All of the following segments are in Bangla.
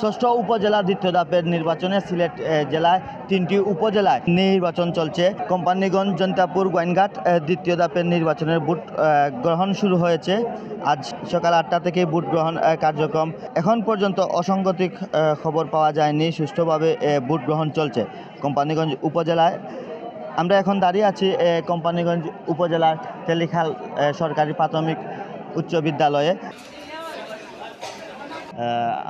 ষষ্ঠ উপজেলা দ্বিতীয় ধাপের নির্বাচনে সিলেট জেলায় তিনটি উপজেলায় নির্বাচন চলছে। কোম্পানিগঞ্জ জন্তাপুর গোয়েনঘাট দ্বিতীয় ধাপের নির্বাচনের ভোট গ্রহণ শুরু হয়েছে। আজ সকাল আটটা থেকে ভোট গ্রহণ কার্যক্রম। এখন পর্যন্ত অসংগতিক খবর পাওয়া যায়নি। সুষ্ঠুভাবে ভোট গ্রহণ চলছে কোম্পানিগঞ্জ উপজেলায়। আমরা এখন দাঁড়িয়ে আছি কোম্পানিগঞ্জ উপজেলার তেলিখাল এ, সরকারি প্রাথমিক উচ্চ বিদ্যালয়ে।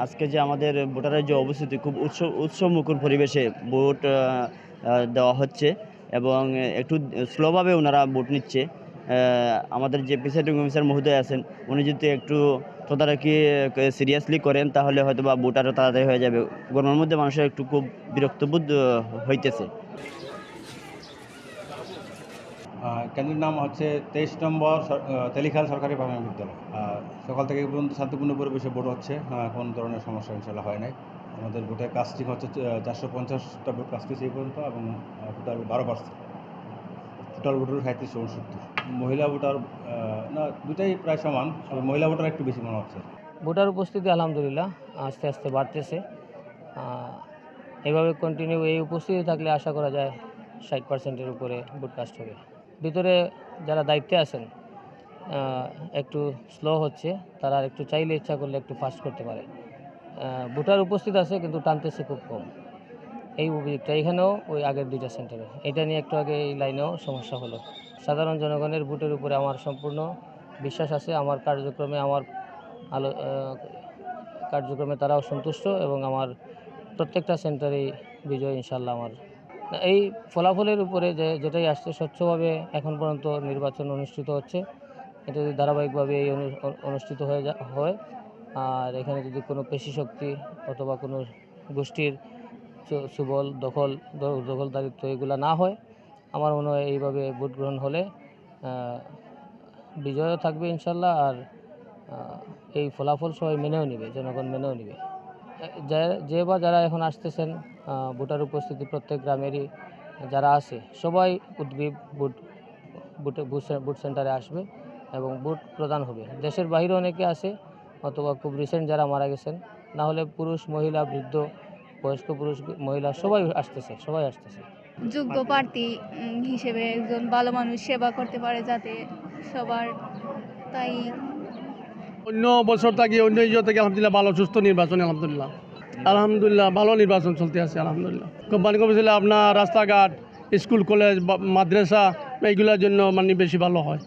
আজকে যে আমাদের ভোটারের যে অবস্থিতি, খুব উৎসব উৎসবমুখর পরিবেশে ভোট দেওয়া হচ্ছে এবং একটু স্লোভাবে ওনারা ভোট নিচ্ছে। আমাদের যে প্রিসাইডিং অফিসার মহোদয় আছেন, উনি যদি একটু তদারকি সিরিয়াসলি করেন, তাহলে হয়তো বা ভোট আরও তাড়াতাড়ি হয়ে যাবে। গরমের মধ্যে মানুষের একটু খুব বিরক্তবোধ হইতেছে। কেন্দ্রের নাম হচ্ছে তেইশ নম্বর তেলিখাল সরকারি প্রাথমিক বিদ্যালয়। সকাল থেকে পর্যন্ত শান্তিপূর্ণ পরিবেশে ভোট হচ্ছে। কোনো ধরনের সমস্যা ইনশাল্লাহ হয় নাই। আমাদের ভোটের কাস্টিং হচ্ছে চারশো পঞ্চাশটা ভোট কাস্টিং এই পর্যন্ত এবং টোটাল বারো পার্সেন্ট টোটাল ভোটার সাঁত্রিশ উনসত্তর মহিলা ভোটার না, দুটাই প্রায় সমান মহিলা ভোটার একটু বেশি মনে হচ্ছে। ভোটার উপস্থিতি আলহামদুলিল্লাহ আস্তে আস্তে বাড়তেছে। এভাবে কন্টিনিউ এই উপস্থিতি থাকলে আশা করা যায় ষাট পার্সেন্টের উপরে ভোট কাস্ট হবে। ভিতরে যারা দায়িত্বে আছেন একটু স্লো হচ্ছে, তারা একটু চাইলে ইচ্ছা করলে একটু ফাস্ট করতে পারে। ভোটার উপস্থিত আছে কিন্তু টানতেছে খুব কম। এই অভিযোগটা এখানেও ওই আগের দুইটা সেন্টারে এটা নিয়ে একটু আগে এই লাইনেও সমস্যা হলো। সাধারণ জনগণের ভোটের উপরে আমার সম্পূর্ণ বিশ্বাস আছে। আমার কার্যক্রমে আমার আলো কার্যক্রমে তারাও সন্তুষ্ট এবং আমার প্রত্যেকটা সেন্টারেই বিজয় ইনশাল্লাহ আমার এই ফলাফলের উপরে যে, যেটাই আসছে স্বচ্ছভাবে এখন পর্যন্ত নির্বাচন অনুষ্ঠিত হচ্ছে। এটা যদি ধারাবাহিকভাবে এই অনু- অনু- অনুষ্ঠিত হয়ে যা, হয়, আর এখানে যদি কোনো পেশি শক্তি অথবা কোনো গোষ্ঠীর সুবল, দখল দখলদারিত্ব এগুলো না হয়, আমার মনে হয় এইভাবে ভোট গ্রহণ হলে বিজয়ও থাকবে ইনশাল্লাহ, আর এই ফলাফল সবাই মেনেও নেবে, জনগণ মেনেও নেবে। যা- বা যারা এখন আসতেছেন ভোটার উপস্থিতি প্রত্যেক গ্রামেরই যারা আছে, সবাই উদ্গ্রীব ভোট, ভোটে, ভোট সেন্টারে আসবে এবং ভোট প্রদান হবে। দেশের বাইরে অনেকে আছে, অথবা খুব রিসেন্ট যারা মারা গেছেন, না হলে পুরুষ, মহিলা, বৃদ্ধ, বয়স্ক পুরুষ, মহিলা সবাই আসতেছে সবাই আসতেছে। যোগ্য প্রার্থী হিসেবে একজন ভালো মানুষ সেবা করতে পারে যাতে সবার, তাই অন্য বছর থাকি, অন্য ইয়ে থেকে আলহামদুলিল্লাহ ভালো, সুস্থ নির্বাচন আলহামদুলিল্লাহ। আলহামদুলিল্লাহ ভালো নির্বাচন চলতে আছে, আলহামদুলিল্লাহ। কোম্পানি কমিশনে আপনার রাস্তাঘাট, স্কুল, কলেজ মাদ্রাসা, এইগুলোর জন্য মানে বেশি ভালো হয়।